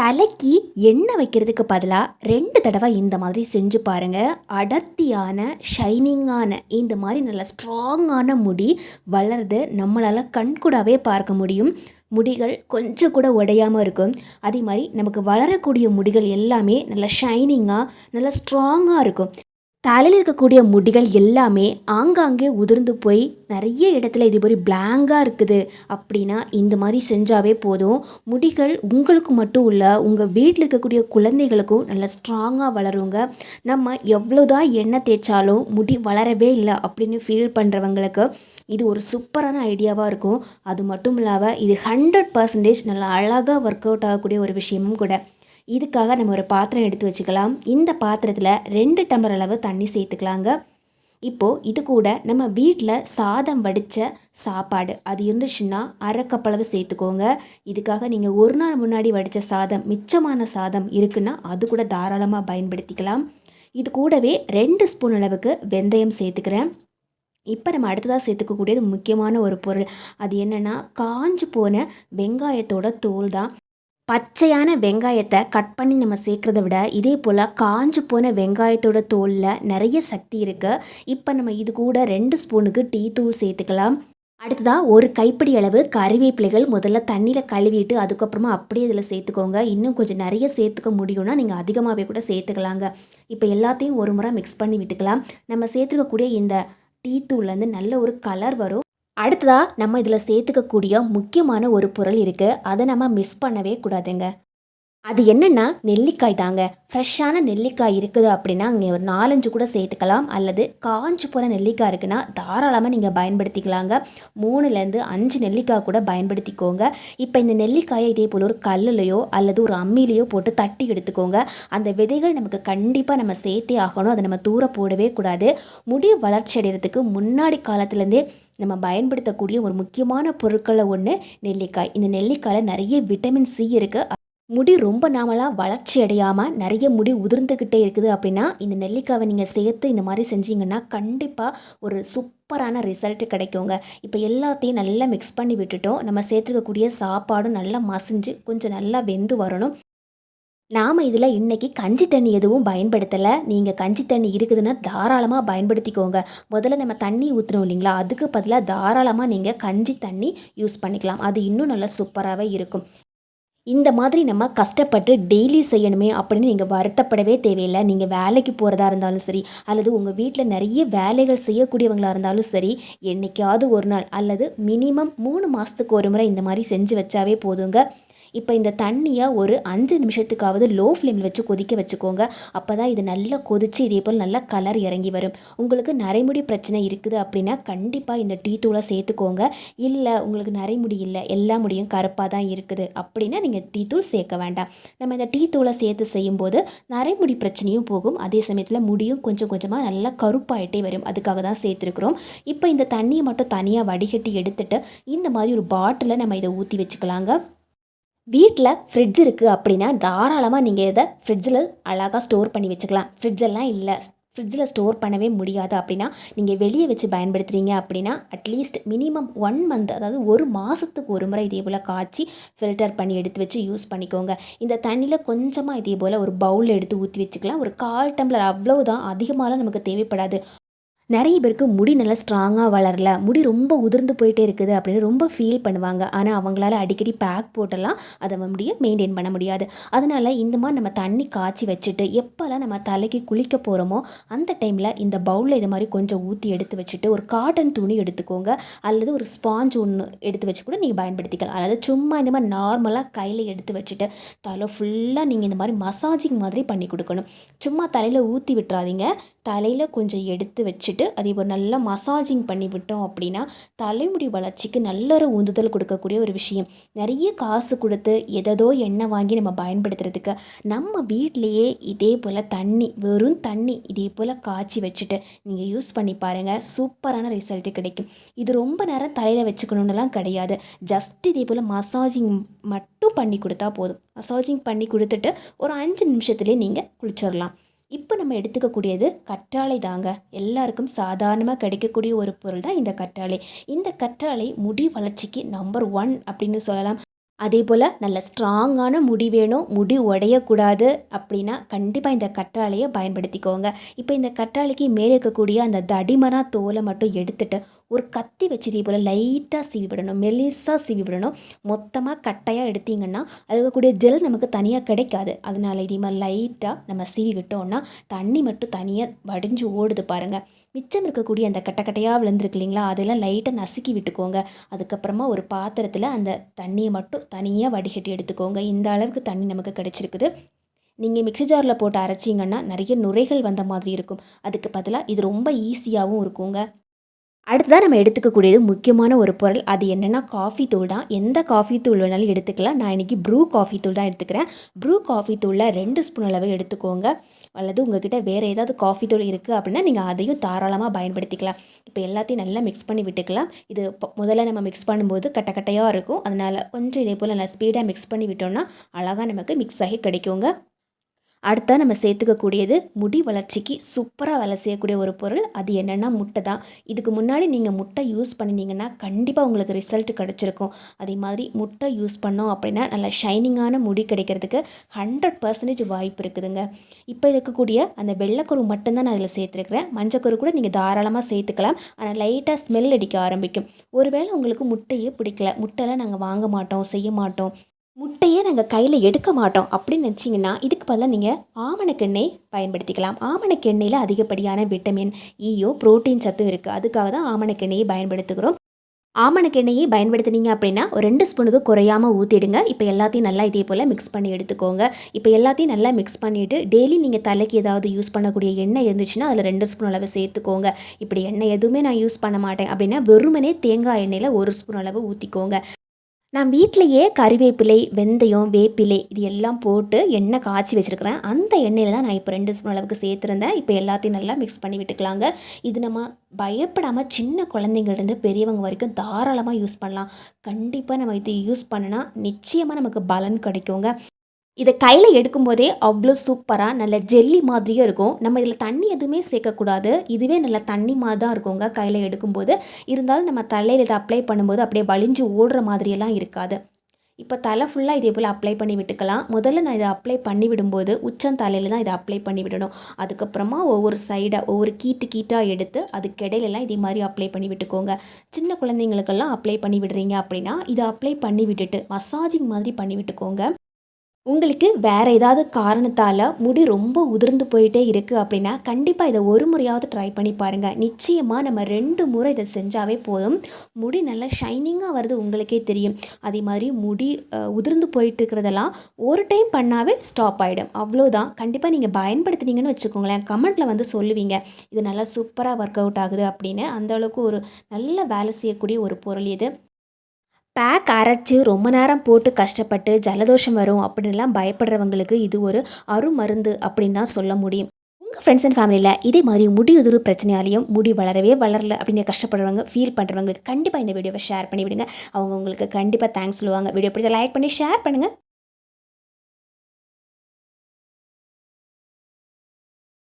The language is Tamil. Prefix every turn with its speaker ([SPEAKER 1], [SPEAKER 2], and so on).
[SPEAKER 1] தலைக்கு எண்ணெய் வைக்கிறதுக்கு பதிலாக ரெண்டு தடவை இந்த மாதிரி செஞ்சு பாருங்கள் அடர்த்தியான ஷைனிங்கான இந்த மாதிரி நல்ல ஸ்ட்ராங்கான முடி வளருது. நம்மளால் கண்கூடாவே பார்க்க முடியும். முடிகள் கொஞ்சம் கூட உடையாமல் இருக்கும். அதே மாதிரி நமக்கு வளரக்கூடிய முடிகள் எல்லாமே நல்ல ஷைனிங்காக நல்ல ஸ்ட்ராங்காக இருக்கும். தலையில் இருக்கக்கூடிய முடிகள் எல்லாமே ஆங்காங்கே உதிர்ந்து போய் நிறைய இடத்துல இது மாதிரி பிளாங்காக இருக்குது. அப்படின்னா இந்த மாதிரி செஞ்சாவே போதும். முடிகள் உங்களுக்கு மட்டும் இல்லை உங்கள் வீட்டில் இருக்கக்கூடிய குழந்தைகளுக்கும் நல்லா ஸ்ட்ராங்காக வளருங்க. நம்ம எவ்வளோதான் எண்ணெய் தேய்ச்சாலும் முடி வளரவே இல்லை அப்படின்னு ஃபீல் பண்ணுறவங்களுக்கு இது ஒரு சூப்பரான ஐடியாவாக இருக்கும். அது மட்டும் இல்லாமல் இது ஹண்ட்ரட் பர்சன்டேஜ் நல்லா அழகாக ஒர்க் அவுட் ஆகக்கூடிய ஒரு விஷயமும் கூட. இதுக்காக நம்ம ஒரு பாத்திரம் எடுத்து வச்சுக்கலாம். இந்த பாத்திரத்தில் ரெண்டு டம்ளர் அளவு தண்ணி சேர்த்துக்கலாங்க. இப்போது இது கூட நம்ம வீட்டில் சாதம் வடித்த சாப்பாடு. அது இருந்துச்சுன்னா அரை கப்பளவு சேர்த்துக்கோங்க. இதுக்காக நீங்கள் ஒரு நாள் முன்னாடி வடித்த சாதம் மிச்சமான சாதம் இருக்குன்னா அது கூட தாராளமாக பயன்படுத்திக்கலாம். இது கூடவே ரெண்டு ஸ்பூன் அளவுக்கு வெந்தயம் சேர்த்துக்கிறேன். இப்போ நம்ம அடுத்ததாக சேர்த்துக்கக்கூடியது முக்கியமான ஒரு பொருள். அது என்னென்னா காஞ்சு போன வெங்காயத்தோட தோல் தான். பச்சையான வெங்காயத்தை கட் பண்ணி நம்ம சேர்க்குறத விட இதே போல் காஞ்சு போன வெங்காயத்தோட தோலில் நிறைய சக்தி இருக்குது இப்போ நம்ம இது கூட ரெண்டு ஸ்பூனுக்கு டீ தூள் சேர்த்துக்கலாம். அடுத்ததாக ஒரு கைப்பிடி அளவு கறிவேப்பிலைகள் முதல்ல தண்ணியில் கழுவிட்டு அதுக்கப்புறமா அப்படியே இதில் சேர்த்துக்கோங்க. இன்னும் கொஞ்சம் நிறைய சேர்த்துக்க முடியும்னா நீங்கள் அதிகமாகவே கூட சேர்த்துக்கலாங்க. இப்போ எல்லாத்தையும் ஒரு முறை மிக்ஸ் பண்ணி விட்டுக்கலாம். நம்ம சேர்த்துக்கக்கூடிய இந்த டீ தூள்லேருந்து நல்ல ஒரு கலர் வரும். அடுத்ததாக நம்ம இதில் சேர்த்துக்கக்கூடிய முக்கியமான ஒரு பொருள் இருக்குது அதை நம்ம மிஸ் பண்ணவே கூடாதுங்க. அது என்னென்னா நெல்லிக்காய் தாங்க. ஃப்ரெஷ்ஷான நெல்லிக்காய் இருக்குது அப்படின்னா இங்கே ஒரு நாலஞ்சு கூட சேர்த்துக்கலாம். அல்லது காஞ்சு போகிற நெல்லிக்காய் இருக்குன்னா தாராளமாக நீங்கள் பயன்படுத்திக்கலாங்க. மூணுலேருந்து அஞ்சு நெல்லிக்காய் கூட பயன்படுத்திக்கோங்க. இப்போ இந்த நெல்லிக்காயை இதே போல் ஒரு கல்லுலையோ அல்லது ஒரு அம்மிலையோ போட்டு தட்டி எடுத்துக்கோங்க. அந்த விதைகள் நமக்கு கண்டிப்பாக நம்ம சேர்த்தே ஆகணும். அதை நம்ம தூர போடவே கூடாது. முடி வளர்ச்சி அடைகிறதுக்கு முன்னாடி காலத்துலேருந்தே நம்ம பயன்படுத்தக்கூடிய ஒரு முக்கியமான பொருட்களில் ஒன்று நெல்லிக்காய். இந்த நெல்லிக்காயில் நிறைய விட்டமின் சி இருக்குது முடி ரொம்ப நாமளாக வளர்ச்சி அடையாமல் நிறைய முடி உதிர்ந்துக்கிட்டே இருக்குது அப்படின்னா இந்த நெல்லிக்காவை நீங்கள் சேர்த்து இந்த மாதிரி செஞ்சீங்கன்னா கண்டிப்பாக ஒரு சூப்பரான ரிசல்ட் கிடைக்குங்க. இப்போ எல்லாத்தையும் நல்லா மிக்ஸ் பண்ணி விட்டுட்டோம். நம்ம சேர்த்துக்கக்கூடிய சாப்பாடும் நல்லா மசிஞ்சு கொஞ்சம் நல்லா வெந்து வரணும். நாம் இதில் இன்றைக்கி கஞ்சி தண்ணி எதுவும் பயன்படுத்தலை. நீங்கள் கஞ்சி தண்ணி இருக்குதுன்னா தாராளமாக பயன்படுத்திக்கோங்க. முதல்ல நம்ம தண்ணி ஊற்றுறோம் இல்லைங்களா? அதுக்கு பதிலாக தாராளமாக நீங்கள் கஞ்சி தண்ணி யூஸ் பண்ணிக்கலாம். அது இன்னும் நல்லா சூப்பராகவே இருக்கும். இந்த மாதிரி நம்ம கஷ்டப்பட்டு டெய்லி செய்யணுமே அப்படின்னு நீங்கள் வருத்தப்படவே தேவையில்லை. நீங்கள் வேலைக்கு போகிறதா இருந்தாலும் சரி அல்லது உங்கள் வீட்டில் நிறைய வேலைகள் செய்யக்கூடியவங்களாக இருந்தாலும் சரி என்றைக்காவது ஒரு நாள் அல்லது மினிமம் மூணு மாதத்துக்கு ஒரு முறை இந்த மாதிரி செஞ்சு வச்சாவே போதுங்க. இப்போ இந்த தண்ணியை ஒரு அஞ்சு நிமிஷத்துக்காவது லோ ஃப்ளேமில் வச்சு கொதிக்க வச்சுக்கோங்க. அப்போ தான் இது நல்லா கொதித்து இதே போல் நல்லா கலர் இறங்கி வரும். உங்களுக்கு நரைமுடி பிரச்சனை இருக்குது அப்படின்னா கண்டிப்பாக இந்த டீ தூளை சேர்த்துக்கோங்க. இல்லை உங்களுக்கு நரைமுடி இல்லை எல்லா முடியும் கருப்பாக தான் இருக்குது. அப்படின்னா நீங்கள் டீ தூள் சேர்க்க வேண்டாம். நம்ம இந்த டீ தூளை சேர்த்து செய்யும்போது நரைமுடி பிரச்சனையும் போகும். அதே சமயத்தில் முடியும் கொஞ்சம் கொஞ்சமாக நல்லா கருப்பாயிட்டே வரும். அதுக்காக தான் சேர்த்துருக்குறோம். இப்போ இந்த தண்ணியை மட்டும் தனியாக வடிகட்டி எடுத்துட்டு இந்த மாதிரி ஒரு பாட்டிலை நம்ம இதை ஊற்றி வச்சுக்கலாங்க. வீட்டில் ஃப்ரிட்ஜ் இருக்குது அப்படின்னா தாராளமாக நீங்கள் இதை ஃப்ரிட்ஜில் அழகாக ஸ்டோர் பண்ணி வச்சுக்கலாம். ஃப்ரிட்ஜெல்லாம் இல்லை. ஃப்ரிட்ஜில் ஸ்டோர் பண்ணவே முடியாது அப்படின்னா நீங்கள் வெளியே வச்சு பயன்படுத்துகிறீங்க அப்படின்னா அட்லீஸ்ட் மினிமம் ஒன் மந்த் அதாவது ஒரு மாதத்துக்கு ஒரு முறை இதே போல் காய்ச்சி ஃபில்டர் பண்ணி எடுத்து வச்சு யூஸ் பண்ணிக்கோங்க. இந்த தண்ணியில் கொஞ்சமாக இதே போல் ஒரு பவுலில் எடுத்து ஊற்றி வச்சுக்கலாம். ஒரு கால் டம்ளர் அவ்வளோதான் அதிகமாகலாம் நமக்கு தேவைப்படாது. நிறைய பேருக்கு முடி நல்லா ஸ்ட்ராங்காக வளரல. முடி ரொம்ப உதிர்ந்து போயிட்டே இருக்குது அப்படின்னு ரொம்ப ஃபீல் பண்ணுவாங்க. ஆனால் அவங்களால அடிக்கடி பேக் போட்டெல்லாம் அதை முடிய மெயின்டைன் பண்ண முடியாது. அதனால் இந்த மாதிரி நம்ம தண்ணி காய்ச்சி வச்சுட்டு எப்போல்லாம் நம்ம தலைக்கு குளிக்க போகிறோமோ அந்த டைமில் இந்த பவுலில் இது மாதிரி கொஞ்சம் ஊற்றி எடுத்து வச்சுட்டு ஒரு காட்டன் துணி எடுத்துக்கோங்க. அல்லது ஒரு ஸ்பாஞ்ச் ஒன்று எடுத்து வச்சு கூட நீங்கள் பயன்படுத்திக்கலாம். அதாவது சும்மா இந்த மாதிரி நார்மலாக கையில் எடுத்து வச்சுட்டு தலை ஃபுல்லாக நீங்கள் இந்த மாதிரி மசாஜிங் மாதிரி பண்ணி கொடுக்கணும். சும்மா தலையில் ஊற்றி விட்டுறாதீங்க. தலையில் கொஞ்சம் எடுத்து வச்சுட்டு அதை ஒரு நல்லா மசாஜிங் பண்ணி விட்டோம் அப்படின்னா தலைமுடி வளர்ச்சிக்கு நல்ல ஒரு உந்துதல் கொடுக்கக்கூடிய ஒரு விஷயம். நிறைய காசு கொடுத்து எதோ எண்ணெய் வாங்கி நம்ம பயன்படுத்துறதுக்கு நம்ம வீட்லேயே இதே போல் தண்ணி வெறும் தண்ணி இதே போல் காய்ச்சி வச்சுட்டு நீங்கள் யூஸ் பண்ணி பாருங்கள் சூப்பரான ரிசல்ட்டு கிடைக்கும். இது ரொம்ப நேரம் தலையில் வச்சுக்கணுன்னுலாம் கிடையாது. ஜஸ்ட் இதே போல் மசாஜிங் மட்டும் பண்ணி கொடுத்தா போதும். மசாஜிங் பண்ணி கொடுத்துட்டு ஒரு அஞ்சு நிமிஷத்துலேயே நீங்கள் குளிச்சிடலாம் இப்போ நம்ம எடுத்துக்கக்கூடியது கற்றாழை தாங்க. எல்லாருக்கும் சாதாரணமாக கிடைக்கக்கூடிய ஒரு பொருள் தான் இந்த கற்றாழை. இந்த கற்றாழை முடி வளர்ச்சிக்கு நம்பர் ஒன் அப்படின்னு சொல்லலாம். அதே போல் நல்ல ஸ்ட்ராங்கான முடி வேணும். முடி உடையக்கூடாது அப்படின்னா கண்டிப்பாக இந்த கற்றாழையை பயன்படுத்திக்கோங்க. இப்போ இந்த கற்றாழைக்கு மேலே இருக்கக்கூடிய அந்த தடிமனா தோலை மட்டும் எடுத்துட்டு ஒரு கத்தி வச்சு இதே போல் லைட்டாக சீவி விடணும் மெலிசாக சீவி விடணும் மொத்தமாக கட்டையாக எடுத்தீங்கன்னா அதில் இருக்கக்கூடிய ஜெல் நமக்கு தனியாக கிடைக்காது. அதனால இதே மாதிரி லைட்டாக நம்ம சீவி விட்டோம்னா தண்ணி மட்டும் தனியாக வடிஞ்சு ஓடுது பாருங்கள் மிச்சம் இருக்கக்கூடிய அந்த கட்டக்கட்டையாக விழுந்திருக்கு இல்லைங்களா? அதெல்லாம் லைட்டாக நசுக்கி விட்டுக்கோங்க. அதுக்கப்புறமா ஒரு பாத்திரத்தில் அந்த தண்ணியை மட்டும் தனியாக வடிகட்டி எடுத்துக்கோங்க. இந்த அளவுக்கு தண்ணி நமக்கு கிடச்சிருக்குது. நீங்கள் மிக்ஸி ஜாரில் போட்டு அரைச்சிங்கன்னா நிறைய நுரைகள் வந்த மாதிரி இருக்கும். அதுக்கு பதிலாக இது ரொம்ப ஈஸியாகவும் இருக்குங்க. அடுத்ததாக நம்ம எடுத்துக்கக்கூடியது முக்கியமான ஒரு பொருள். அது என்னென்னா காஃபி தூள் தான். எந்த காஃபி தூள் வேணாலும் எடுத்துக்கலாம். நான் இன்றைக்கி ப்ரூ காஃபி தூள் தான் எடுத்துக்கிறேன். ப்ரூ காஃபி தூளில் ரெண்டு ஸ்பூன் அளவு எடுத்துக்கோங்க. அல்லது உங்ககிட்ட வேறு ஏதாவது காஃபி தூள் இருக்குது அப்படின்னா நீங்கள் அதையும் தாராளமாக பயன்படுத்திக்கலாம். இப்போ எல்லாத்தையும் நல்லா மிக்ஸ் பண்ணி விட்டுக்கலாம். இது முதல்ல நம்ம மிக்ஸ் பண்ணும்போது கட்ட கட்டையாக இருக்கும். அதனால் கொஞ்சம் இதே போல் நல்லா ஸ்பீடாக மிக்ஸ் பண்ணி விட்டோம்னா அழகாக நமக்கு மிக்ஸ் ஆகி கிடைக்குங்க. அடுத்தா நம்ம சேர்த்துக்கக்கூடியது முடி வளர்ச்சிக்கு சூப்பராக வேலை செய்யக்கூடிய ஒரு பொருள். அது என்னென்னா முட்டை தான். இதுக்கு முன்னாடி நீங்கள் முட்டை யூஸ் பண்ணினீங்கன்னா கண்டிப்பாக உங்களுக்கு ரிசல்ட் கிடச்சிருக்கும். அதே மாதிரி முட்டை யூஸ் பண்ணோம் அப்படின்னா நல்லா ஷைனிங்கான முடி கிடைக்கிறதுக்கு ஹண்ட்ரட் பர்சன்டேஜ் வாய்ப்பு இருக்குதுங்க. இப்போ இருக்கக்கூடிய அந்த வெள்ளைக்கரு மட்டும்தான் நான் அதில் சேர்த்துருக்குறேன். மஞ்சக்கரு கூட நீங்கள் தாராளமாக சேர்த்துக்கலாம். ஆனால் லைட்டாக ஸ்மெல் அடிக்க ஆரம்பிக்கும். ஒருவேளை உங்களுக்கு முட்டையே பிடிக்கல. முட்டைலாம் நாங்கள் வாங்க மாட்டோம் செய்ய மாட்டோம். முட்டையே நாங்கள் கையில் எடுக்க மாட்டோம் அப்படின்னு நினச்சிங்கன்னா இதுக்கு பதிலாக நீங்கள் ஆமணக்கெண்ணெய் பயன்படுத்திக்கலாம். ஆமணக்கெண்ணெயில் அதிகப்படியான விட்டமின் e, ஈயோ புரோட்டீன் சத்தும் இருக்குது அதுக்காக தான் ஆமணக்கெண்ணெயை பயன்படுத்துகிறோம். ஆமணக்கெண்ணெயை பயன்படுத்தினீங்க அப்படின்னா ஒரு ரெண்டு ஸ்பூனுக்கு குறையாமல் ஊற்றிடுங்க இப்போ எல்லாத்தையும் நல்லா இதே போல் மிக்ஸ் பண்ணி எடுத்துக்கோங்க. இப்போ எல்லாத்தையும் நல்லா மிக்ஸ் பண்ணிவிட்டு டெய்லி நீங்கள் தலைக்கு ஏதாவது யூஸ் பண்ணக்கூடிய எண்ணெய் இருந்துச்சுன்னா அதில் ரெண்டு ஸ்பூன் அளவு சேர்த்துக்கோங்க. இப்படி எண்ணெய் எதுவுமே நான் யூஸ் பண்ண மாட்டேன் அப்படின்னா வெறுமனே தேங்காய் எண்ணெயில் ஒரு ஸ்பூன் அளவு ஊற்றிக்கோங்க நான் வீட்டிலையே கறிவேப்பிலை வெந்தயம் வேப்பிலை இது எல்லாம் போட்டு எண்ணெய் காய்ச்சி வச்சுருக்கிறேன். அந்த எண்ணெயில் தான் நான் இப்போ ரெண்டு ஸ்பூன் அளவுக்கு சேர்த்துருந்தேன். இப்போ எல்லாத்தையும் நல்லா மிக்ஸ் பண்ணி விட்டுக்கலாங்க. இது நம்ம பயப்படாமல் சின்ன குழந்தைங்கள்லேருந்து பெரியவங்க வரைக்கும் தாராளமாக யூஸ் பண்ணலாம். கண்டிப்பாக நம்ம இது யூஸ் பண்ணினா நிச்சயமாக நமக்கு பலன் கிடைக்குங்க. இதை கையில் எடுக்கும்போதே அவ்வளோ சூப்பராக நல்ல ஜெல்லி மாதிரியும் இருக்கும். நம்ம இதில் தண்ணி எதுவுமே சேர்க்கக்கூடாது. இதுவே நல்ல தண்ணி மாதிரி தான் இருக்குங்க கையில் எடுக்கும்போது. இருந்தாலும் நம்ம தலையில் இதை அப்ளை பண்ணும்போது அப்படியே வலிஞ்சு ஓடுற மாதிரியெல்லாம் இருக்காது. இப்போ தலை ஃபுல்லாக இதே போல் அப்ளை பண்ணி விட்டுக்கலாம். முதல்ல நான் இதை அப்ளை பண்ணி விடும்போது உச்சம் தலையில் தான் இதை அப்ளை பண்ணி விடணும். அதுக்கப்புறமா ஒவ்வொரு சைடாக ஒவ்வொரு கீட்டு கீட்டாக எடுத்து அதுக்கு இடையிலலாம் இதே மாதிரி அப்ளை பண்ணி விட்டுக்கோங்க. சின்ன குழந்தைங்களுக்கெல்லாம் அப்ளை பண்ணி விடுறீங்க அப்படின்னா இதை அப்ளை பண்ணி விட்டுட்டு மசாஜிங் மாதிரி பண்ணி விட்டுக்கோங்க. உங்களுக்கு வேறு ஏதாவது காரணத்தால் முடி ரொம்ப உதிர்ந்து போயிட்டே இருக்குது அப்படின்னா கண்டிப்பாக இதை ஒரு முறையாவது ட்ரை பண்ணி பாருங்கள் நிச்சயமாக நம்ம ரெண்டு முறை இதை செஞ்சாவே போதும். முடி நல்லா ஷைனிங்காக வருது உங்களுக்கே தெரியும். அதே மாதிரி முடி உதிர்ந்து போயிட்டு இருக்கிறதெல்லாம் ஒரு டைம் பண்ணாவே ஸ்டாப் ஆகிடும் அவ்வளோதான் கண்டிப்பாக நீங்கள் பயன்படுத்துனீங்கன்னு வச்சுக்கோங்களேன். கமெண்ட்டில் வந்து சொல்லுவீங்க. இது நல்லா சூப்பராக ஒர்க் அவுட் ஆகுது அப்படின்னு. அந்தளவுக்கு ஒரு நல்ல வேலை செய்யக்கூடிய ஒரு பொருள் இது. பேக் அரைச்சி ரொம்ப நேரம் போட்டு கஷ்டப்பட்டு ஜலதோஷம் வரும் அப்படின்லாம் பயப்படுறவங்களுக்கு இது ஒரு அருமருந்து அப்படின்னு தான் சொல்ல முடியும். உங்கள் ஃப்ரெண்ட்ஸ் அண்ட் ஃபேமிலியில் இதே மாதிரி முடி பிரச்சனையாலையும் முடி வளரவே வளரல அப்படின்னு கஷ்டப்படுறவங்க ஃபீல் பண்ணுறவங்களுக்கு கண்டிப்பாக இந்த வீடியோவை ஷேர் பண்ணி விடுங்க அவங்க உங்களுக்கு கண்டிப்பாக தேங்க்ஸ் சொல்லுவாங்க. வீடியோ பிடிச்ச லைக் பண்ணி ஷேர் பண்ணுங்கள்